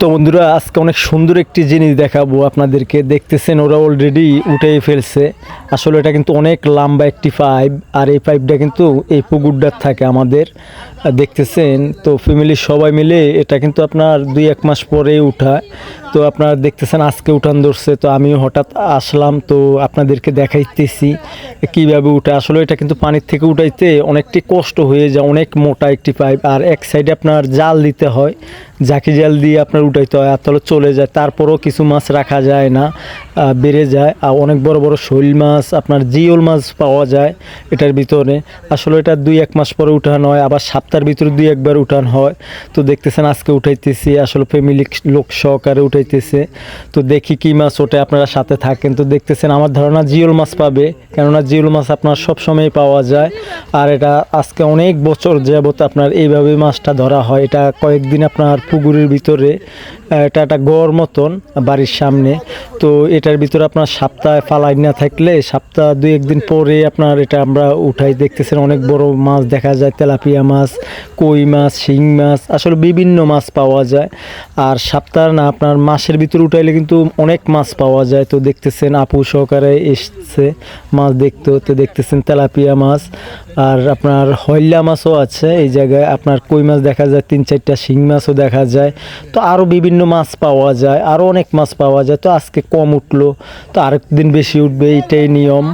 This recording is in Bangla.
তো বন্ধুরা, আজকে অনেক সুন্দর একটি জিনিস দেখাবো আপনাদেরকে। দেখতেছেন, ওরা অলরেডি উঠেই ফেলছে। আসলে এটা কিন্তু অনেক লম্বা একটি পাইপ আর এই পাইপটা কিন্তু এই পুকুরটার থাকে আমাদের। দেখতেছেন, তো ফ্যামিলির সবাই মিলে এটা কিন্তু আপনার দুই এক মাস পরে উঠায়। তো আপনারা দেখতেছেন আজকে উঠান ধরছে, তো আমি হঠাৎ আসলাম, তো আপনাদেরকে দেখাইতেছি কীভাবে উঠে। আসলে এটা কিন্তু পানির থেকে উঠাইতে অনেকটি কষ্ট হয়ে যায়, অনেক মোটা একটি পাইপ, আর এক সাইডে আপনার জাল দিতে হয় জাকি জাল দিয়ে আপনার উঠাইতে হয়, আর তাহলে চলে যায়, তারপরও কিছু মাছ রাখা যায় না বেড়ে যায়, আর অনেক বড় বড় শৈল মাছ, আপনার জিওল মাছ পাওয়া যায় এটার ভিতরে। আসলে এটা দুই এক মাস পরে উঠান হয়, আবার সপ্তাহের ভিতরে দুই একবার উঠান হয়, তো দেখতেছেন আজকে উঠাইতেছি, আসলে ফ্যামিলি লোক সহকারে উঠাইতেছে তো দেখি কি মাছ ওটা আপনারা সাথে থাকেন। তো দেখতেছেন আমার ধারণা জিওল মাছ পাবে, কেননা জিওল মাছ আপনার সব সময় পাওয়া যায়। আর এটা আজকে অনেক বছর যাবত আপনার এইভাবে মাছটা ধরা হয়। এটা কয়েকদিন আপনার পুকুরের ভিতরে এটা একটা গড় মতন বাড়ির সামনে। তো এটার ভিতরে আপনার সপ্তাহে ফালাই না থাকলে সপ্তাহ দুই, একদিন পরে আপনার এটা আমরা উঠাই। দেখতেছেন অনেক বড় মাছ দেখা যায়, তেলাপিয়া মাছ, কই মাছ, শিং মাছ, আসলে বিভিন্ন মাছ পাওয়া যায়। আর সপ্তাহ না, আপনার মাসের ভিতরে উঠাইলে কিন্তু অনেক মাছ পাওয়া যায়। তো দেখতেছেন আপু সহকারে এসছে মাছ দেখতে, তো দেখতেছেন তেলাপিয়া মাছ। আর আপনার হইল্লা মাছও আছে, এই জায়গায় আপনার কই মাছ দেখা যায়, তিন চারটা শিং মাছও দেখা যায়। তো আরও বিভিন্ন মাছ পাওয়া যায়, আরও অনেক মাছ পাওয়া যায়। তো আজকে কম উঠল, তো আরেকদিন বেশি উঠবে এইটাই নিয়ম।